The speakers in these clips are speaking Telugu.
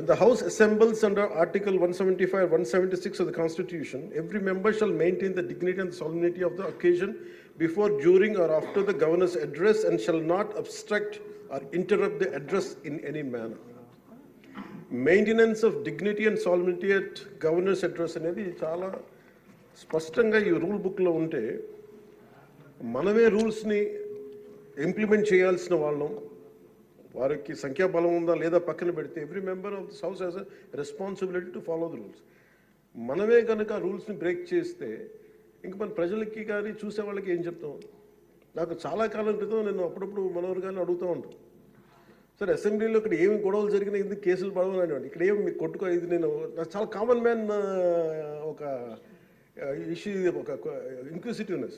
When the House assembles under Article 175, 176 of the Constitution, every member shall maintain the dignity and solemnity of the occasion before, during, or after the governor's address and shall not obstruct or interrupt the address in any manner. Maintenance of dignity and solemnity at governor's address అనేది చాలా స్పష్టంగా ఈ రూల్ బుక్లో ఉంటే మనమే రూల్స్ని ఇంప్లిమెంట్ చేయాల్సిన వాళ్ళం వారికి సంఖ్యాబలం ఉందా లేదా పక్కన పెడితే every member of this house has a responsibility to follow the rules మనమే కనుక రూల్స్ని బ్రేక్ చేస్తే ఇంక మన ప్రజలకి కానీ చూసే వాళ్ళకి ఏం చెప్తాం? నాకు చాలా కాలం క్రితం నేను అప్పుడప్పుడు మనవరు కానీ అడుగుతూ ఉంటాను సార్ అసెంబ్లీలో ఇక్కడ ఏమి గొడవలు జరిగినా ఎందుకు కేసులు పడవని ఇక్కడ ఏమి మీకు కొట్టుకో ఇది నేను చాలా కామన్ మ్యాన్ ఒక ఇష్యూ ఒక ఇంక్విసిటివ్నెస్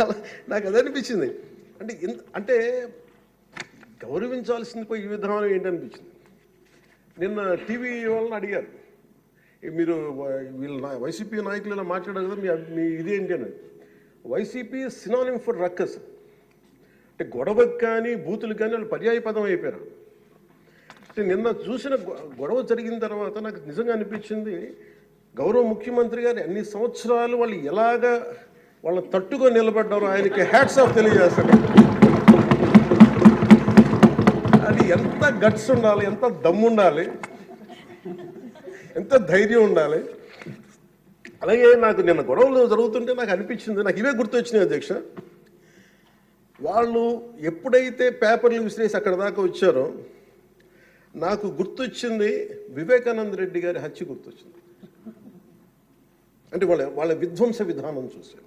అలా నాకు అది అనిపించింది. అంటే ఇంత- అంటే గౌరవించాల్సింది పోయి ఈ విధానం ఏంటనిపించింది నిన్న టీవీ వాళ్ళని అడిగారు. మీరు వీళ్ళు నా- వైసీపీ నాయకులు ఇలా మాట్లాడారు కదా మీ మీ ఇదేంటి అని వైసీపీ సినానిమ్ ఫర్ రక్కస్ అంటే గొడవకు కానీ బూతులు కానీ వాళ్ళు పర్యాయ పదం అయిపోయారు. అంటే నిన్న చూసిన గొ- గొడవ జరిగిన తర్వాత నాకు నిజంగా అనిపించింది గౌరవ ముఖ్యమంత్రి గారు అన్ని సంవత్సరాలు వాళ్ళు ఎలాగా వాళ్ళని తట్టుకొని నిలబడ్డారు. ఆయనకి హ్యాట్స్ ఆఫ్ తెలియజేస్తాడు అది ఎంత గట్స్ ఉండాలి ఎంత దమ్ము ఉండాలి ఎంత ధైర్యం ఉండాలి. అలాగే నాకు నిన్న గొడవలు జరుగుతుంటే నాకు అనిపించింది నాకు ఇవే గుర్తొచ్చినాయి అధ్యక్ష. వాళ్ళు ఎప్పుడైతే పేపర్లు విసిరేసి అక్కడ దాకా వచ్చారో నాకు గుర్తొచ్చింది వివేకానంద రెడ్డి గారి హత్య గుర్తొచ్చింది. అంటే వాళ్ళ వాళ్ళ విధ్వంస విధానం చూశాను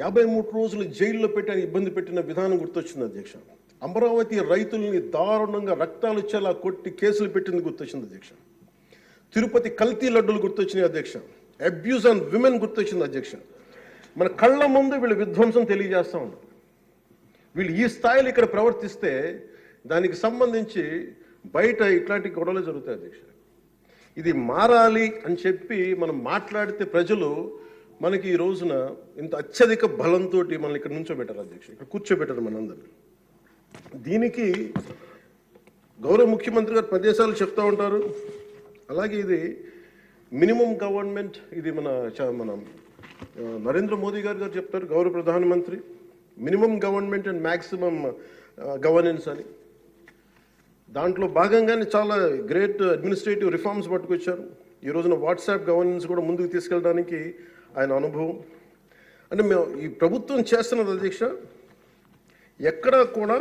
యాభై మూడు రోజులు జైల్లో పెట్టి ఆయన ఇబ్బంది పెట్టిన విధానం గుర్తొచ్చింది అధ్యక్ష. అమరావతి రైతుల్ని దారుణంగా రక్తాలు వచ్చేలా కొట్టి కేసులు పెట్టింది గుర్తొచ్చింది అధ్యక్ష. తిరుపతి కల్తీ లడ్డులు గుర్తొచ్చినాయి అధ్యక్ష. అబ్యూస్ ఆన్ విమెన్ గుర్తొచ్చింది అధ్యక్ష. మన కళ్ళ ముందు వీళ్ళు విధ్వంసం తెలియజేస్తా ఉన్నారు వీళ్ళు ఈ స్థాయిలో ఇక్కడ ప్రవర్తిస్తే దానికి సంబంధించి బయట ఇట్లాంటి గొడవలు జరుగుతాయి అధ్యక్ష. ఇది మారాలి అని చెప్పి మనం మాట్లాడితే ప్రజలు మనకి ఈ రోజున ఇంత అత్యధిక బలంతో మనల్ని ఇక్కడ నుంచోబెట్టారు అధ్యక్ష ఇక్కడ కూర్చోబెట్టారు మనందరినీ. దీనికి గౌరవ ముఖ్యమంత్రి గారు ప్రదేశాలు చెప్తూ ఉంటారు. అలాగే ఇది మినిమం గవర్నమెంట్ ఇది మన చ- మన నరేంద్ర మోదీ గారు గారు చెప్తారు గౌరవ ప్రధానమంత్రి. Minimum government and maximum governance అని. దాంట్లో భాగంగానే చాలా గ్రేట్ అడ్మినిస్ట్రేటివ్ రిఫార్మ్స్ పట్టుకొచ్చారు. ఈ రోజున వాట్సాప్ గవర్నెన్స్ కూడా ముందుకు తీసుకెళ్ళడానికి ఆయన అనుభవం. అంటే మేము ఈ ప్రభుత్వం చేస్తున్నది అధ్యక్ష ఎక్కడా కూడా